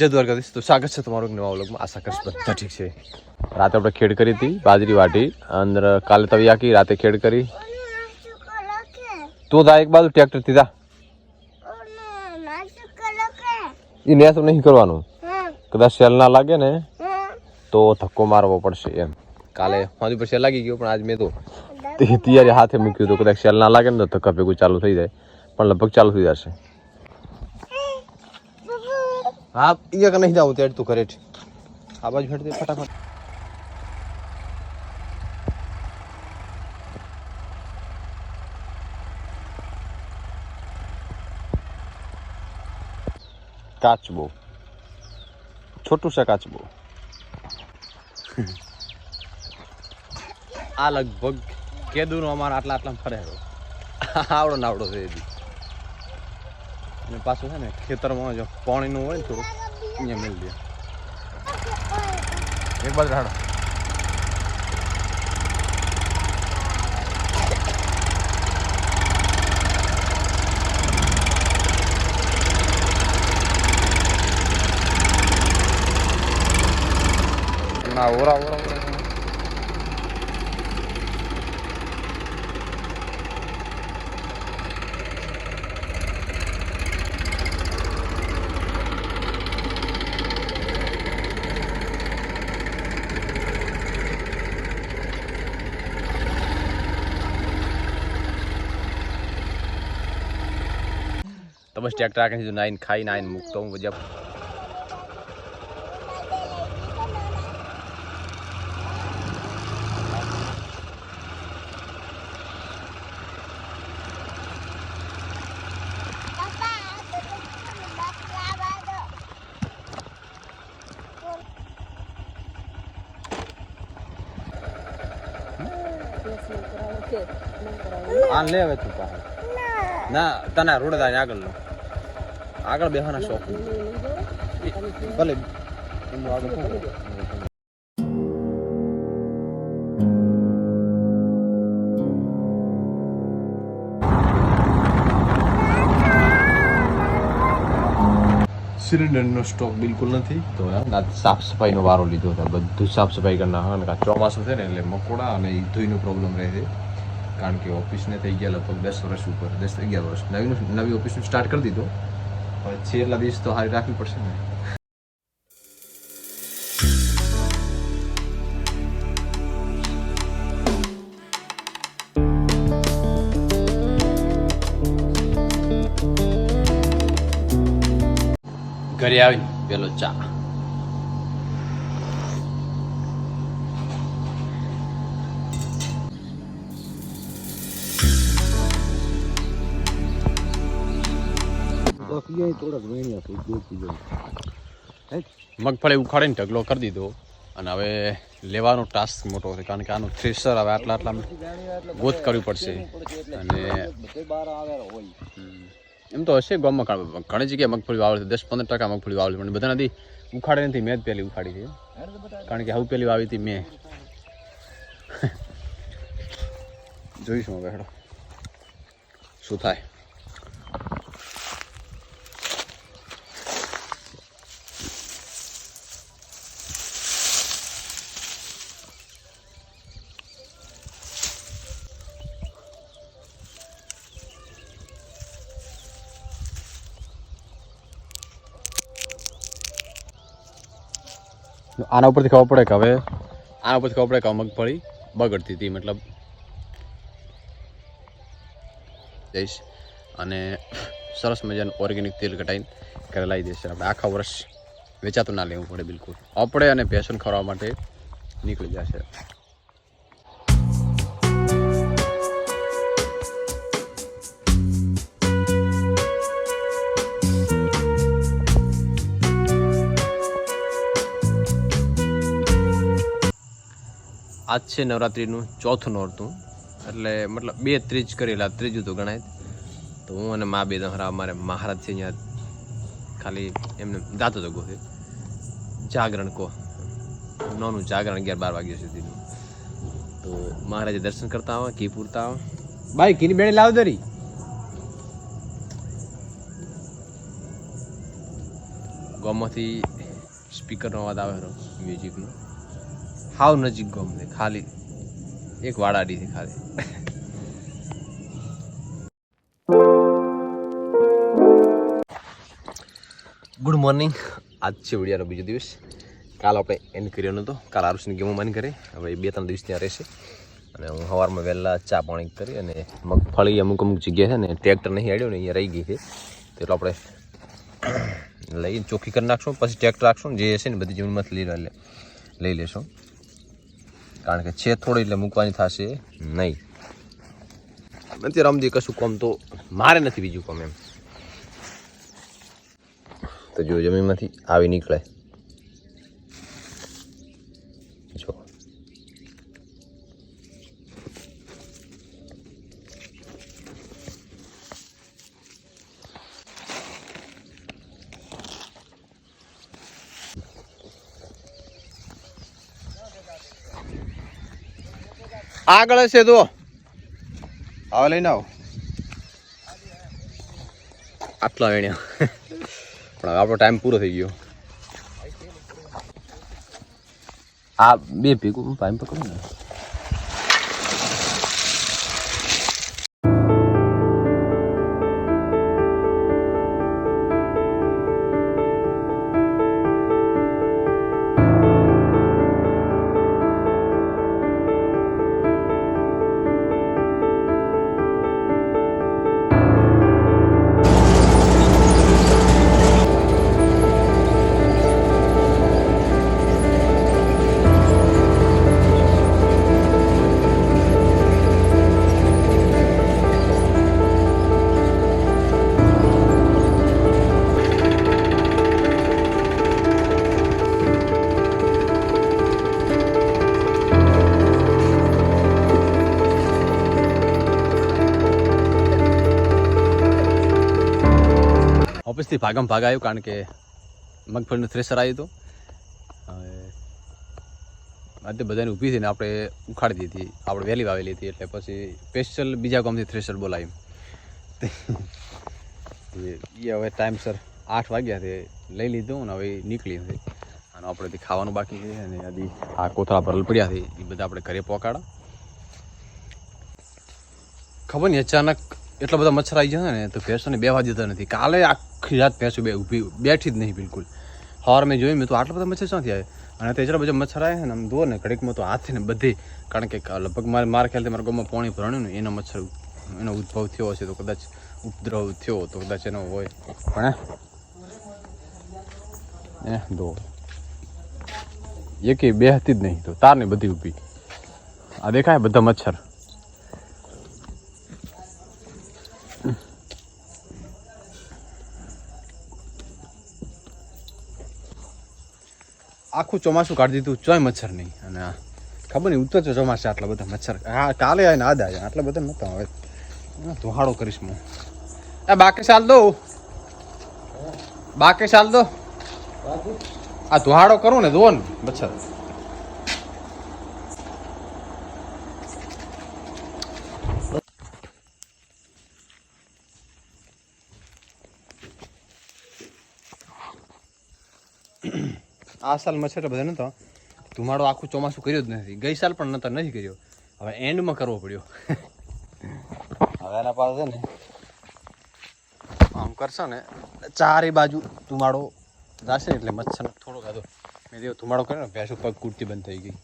જય દ્વારકાધીશ તો સ્વાગત છે તમારું નવા વ્લોગમાં. આશા કરીશ બધા ઠીક છે. રાતે આપણે ખેડ કરી હતી બાજરી વાટી. અંદર કાલે તવી આખી રાતે ખેડ કરી. તું તા એક બાજુ ટ્રેક્ટરથી તા એ નેસ નહીં કરવાનું. કદાચ સેલ ના લાગે ને તો ધક્કો મારવો પડશે એમ. કાલે મારી પર સેલ લાગી ગયો પણ આજ મેં તો તે તૈયારી હાથે મૂક્યું તો કદાચ સેલ ના લાગે ને તો ધક્કા ભેગું ચાલુ થઈ જાય. પણ લગભગ ચાલુ થઈ જશે. હા અહીંયા કે નહીં જાઉં ત્યારે તું કરે છે આ બાજુ ફેટ દે, ફટાફટ. કાચબો. છોટું છે કાચબો. આ લગભગ કેદુનો અમારા આટલા આટલા ફરે. આવડો નાવડો છે એથી અને પાછું છે ને ખેતરમાં જો પાણીનું હોય ને થોડું અહીંયા મેળ દે એક બાજુ હાડો ના ઓરા ઓરા ઓરા તો બસ ટ્રેક્ટર આખી દીધું નાઈન ખાઈ નાઈન મૂકતો હું બધા આન લે હવે તું પાસે ના તને રોડ થાય આગળ નો આગળ બેહવાના શોખ. ભલે. આગળ સિલિન્ડરનો સ્ટોક બિલકુલ નથી. તો સાફ સફાઈનો વારો લીધો હતો બધું સાફ સફાઈ કરી કે ચોમાસું છે ને એટલે મકોડા અને ધોઈનો પ્રોબ્લેમ રહે છે. કારણ કે ઓફિસને થઈ ગયા લગભગ દસ વર્ષ ઉપર દસ અગિયાર વર્ષ. નવી નવી ઓફિસનું સ્ટાર્ટ કરી દીધો. હવે છેલ્લા દિવસ તો હારી રાખવી પડશે ને ઘરે આવી પેલો ચા મગફળી ઉખાડીને ઢગલો કરી દીધો અને હવે લેવાનો ટાસ્ક મોટો છે કારણ કે આનું થ્રેસર હવે આટલા આટલા ગોત કરવી પડશે. અને એમ તો હશે ગામમાં ઘણા- ઘણી જગ્યાએ મગફળી વાવે છે દસ પંદર ટકા મગફળી વાવે પણ બધા નથી ઉખાડે નથી મેં જ પહેલી ઉખાડી છે. કારણ કે હવે પહેલી વાવી હતી મેં. જોઈશું હવે હેડો. શું થાય? આના ઉપરથી ખબર પડે કે હવે, આના ઉપરથી ખબર પડે કે મગફળી બગડતી હતી, મતલબ. જઈશ. અને સરસ મજાનું ઓર્ગેનિક તેલ કટાઈને ઘરે લાવી દઈશ. આપણે આખા વર્ષ વેચાતું ના લેવું પડે બિલકુલ. આપણે અને પેશન ખવડાવવા માટે નીકળી જશે. આજ છે નવરાત્રિનું ચોથું નોરતું. એટલે મતલબ બે ત્રીજ કરેલા ત્રીજું તો ગણાય તો હું અને મા બે દહરા અમારે મહારાજ છે અહીંયા ખાલી એમને દાતો તો છે જાગરણ કહો. નાનું જાગરણ અગિયાર બાર વાગ્યા સુધીનું. તો મહારાજે દર્શન કરતા આવે ઘી પૂરતા આવે. ભાઈ ઘીની બેણી લાવ દરી ગામમાંથી સ્પીકરનો અવાજ આવે મ્યુઝિકનો. હાવ નજીક ગમે ખાલી. એક વાડાડીથી ખાલી. ગુડ મોર્નિંગ આજ છે વિડિયાનો બીજો દિવસ. કાલ આપણે એન્ડ કર્યો નહોતો કાલ આરુષની ગેમો માની કરી. હવે બે ત્રણ દિવસ ત્યાં રહેશે. અને હું સવારમાં વહેલા ચા પાણી કરી અને મગફળી અમુક અમુક જગ્યાએ છે ને ટ્રેક્ટર નહીં આડ્યો ને અહીંયા રહી ગઈ છે. તેટલો આપણે લઈ ચોખ્ખી કરી નાખશું, પછી ટ્રેક્ટર રાખશું જે હશે ને બધી જમીનમાંથી લઈ લઈ લેશું. કારણ કે છે થોડી એટલે મૂકવાની થશે નહીં. અત્યારે અમદી કશું કોમ તો મારે નથી બીજું કોમ એમ. તો જો જમીનમાંથી આવી નીકળે આગળ હશે તો હવે લઈને આવો. આટલા વેણ્યા પણ હવે આપણો ટાઈમ પૂરો થઈ ગયો. આ બે ભેગું ટાઈમ પકડું ને. ઓફિસથી ભાગમ ભાગ આવ્યું કારણ કે મગફળીનું થ્રેસર આવ્યું હતું. આજે બધાને ઊભી થઈને આપણે ઉખાડી દીધી. આપણે વહેલી વાવેલી હતી એટલે પછી સ્પેશિયલ બીજા ગામથી થ્રેસર બોલાવ્યું એ હવે ટાઈમસર આઠ વાગ્યા તે લઈ લીધું અને હવે નીકળી હતી અને આપણે ખાવાનું બાકી છે અને હજી આ કોથળા ભરલ પડ્યા છે. એ બધા આપણે ઘરે પહોંચાડા ખબર નહીં, અચાનક એટલા બધા મચ્છર આવી જાય ને તો ભેંસોને બેવા દેતા નથી. કાલે આખી રાત ભેંસો બે ઊભી, બેઠી જ નહીં બિલકુલ. હવાર મેં જોયું, મેં તો આટલા બધા મચ્છર ક્યાંથી આવે અને તે એટલા બધા મચ્છર આવે ને, આમ દો ને, ઘડીકમાં તો હાથથી ને બધી, કારણ કે લગભગ મારે, મારા ખ્યાલથી મારા ગામમાં પાણી ભરણ્યું ને, એનો મચ્છર એનો ઉદ્ભવ થયો હશે તો કદાચ ઉપદ્રવ થયો તો કદાચ એનો હોય. પણ? એ દો એકે બે હતી જ નહીં તો તાર ને બધી ઊભી. આ દેખાય બધા મચ્છર. આખું ચોમાસું કાઢી દીધું, ચોય મચ્છર નહીં. અને ખબર નહીં ઉતર છે ચોમાસે આટલા બધા મચ્છર. હા કાલે આવીને આદા આવ્યા આટલા બધા નહોતા હવે ધોહાડો કરીશ હું. એ બાકી ચાલ દો. બાકી ચાલ દો. આ ધોહાડો કરું ને દો ને મચ્છર. આ સાલ મચ્છર બધા નતો ધુમાડો આખું ચોમાસું કર્યો જ નથી. ગઈ સાલ પણ નતો નથી કર્યો. હવે એન્ડમાં કરવો પડ્યો. હવે એના પાસે છે ને, આમ કરશો ને, ચારે બાજુ ધુમાડો જાશે ને એટલે મચ્છર થોડો ખાધો મેં જેવો ધુમાડો કર્યો ને, ભેંસ ઉપર કૂટતી બંધ થઈ ગઈ.